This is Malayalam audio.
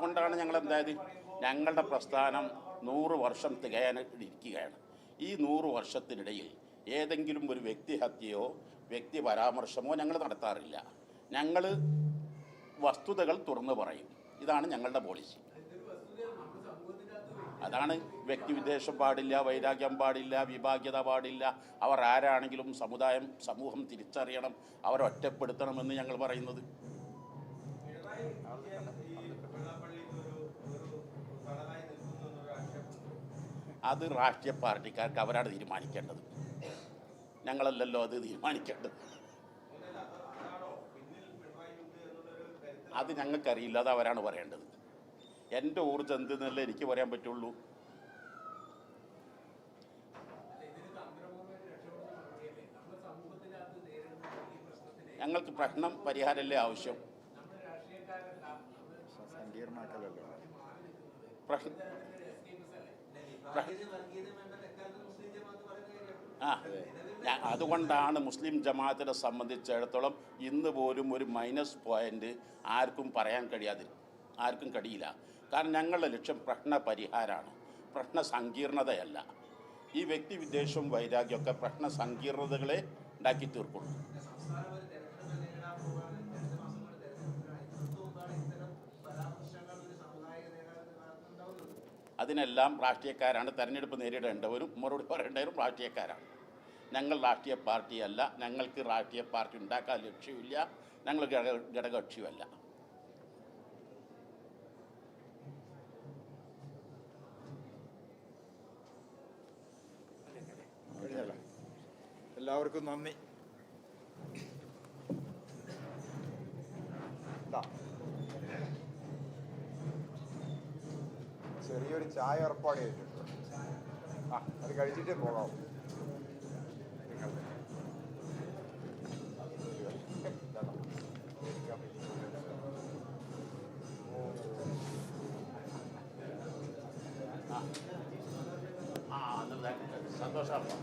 അതുകൊണ്ടാണ് ഞങ്ങൾ എന്തായത്? ഞങ്ങളുടെ പ്രസ്ഥാനം നൂറ് വർഷം തികയാനിരിക്കുകയാണ് ഈ നൂറ് വർഷത്തിനിടയിൽ ഏതെങ്കിലും ഒരു വ്യക്തിഹത്യയോ വ്യക്തി പരാമർശമോ ഞങ്ങൾ നടത്താറില്ല. ഞങ്ങൾ വസ്തുതകൾ തുറന്നു പറയും. ഇതാണ് ഞങ്ങളുടെ പോളിസി അതാണ് വ്യക്തിവിദ്വേഷം പാടില്ല വൈരാഗ്യം പാടില്ല വിഭാഗ്യത പാടില്ല. അവർ ആരാണെങ്കിലും സമുദായം സമൂഹം തിരിച്ചറിയണം അവരെ ഒറ്റപ്പെടുത്തണമെന്ന് ഞങ്ങൾ പറയുന്നത്. അത് രാഷ്ട്രീയ പാർട്ടിക്കാർക്ക് അവരാണ് തീരുമാനിക്കേണ്ടത്. ഞങ്ങളല്ലല്ലോ അത് തീരുമാനിക്കേണ്ടത്. അത് ഞങ്ങൾക്കറിയില്ല അത് അവരാണ് പറയേണ്ടത്. എന്റെ ഊർജം എന്തെന്നല്ലേ എനിക്ക് പറയാൻ പറ്റുള്ളൂ. ഞങ്ങൾക്ക് പ്രശ്നം പരിഹാരമല്ലേ ആവശ്യം? സങ്കീർണമാക്കലല്ലോ പ്രശ്നം ആ അതുകൊണ്ടാണ് മുസ്ലിം ജമാഅത്തിനെ സംബന്ധിച്ചിടത്തോളം ഇന്ന് പോലും ഒരു മൈനസ് പോയിന്റ് ആർക്കും പറയാൻ കഴിയാതി ആർക്കും കഴിയില്ല. കാരണം ഞങ്ങളുടെ ലക്ഷ്യം പ്രശ്ന പരിഹാരമാണ്. പ്രശ്ന സങ്കീർണതയല്ല. ഈ വ്യക്തി വിദ്വേഷവും വൈരാഗ്യമൊക്കെ പ്രശ്ന സങ്കീർണതകളെ ഉണ്ടാക്കി തീർക്കുള്ളൂ അതിനെല്ലാം രാഷ്ട്രീയക്കാരാണ് തെരഞ്ഞെടുപ്പ് നേരിടേണ്ടവരും മറുപടി പറയേണ്ടവരും രാഷ്ട്രീയക്കാരാണ്. ഞങ്ങൾ രാഷ്ട്രീയ പാർട്ടിയല്ല ഞങ്ങൾക്ക് രാഷ്ട്രീയ പാർട്ടി ഉണ്ടാക്കാൻ ലക്ഷ്യമില്ല ഞങ്ങൾ ഘടക ഘടകകക്ഷിയുമല്ല. എല്ലാവർക്കും നന്ദി. ദാ. ചെറിയൊരു ചായ ഏർപ്പാട് ചെയ്തിട്ടുണ്ട് ആ അത് കഴിച്ചിട്ട് പോകാം നിങ്ങൾ ഇതാ. ആ സന്തോഷമാണ്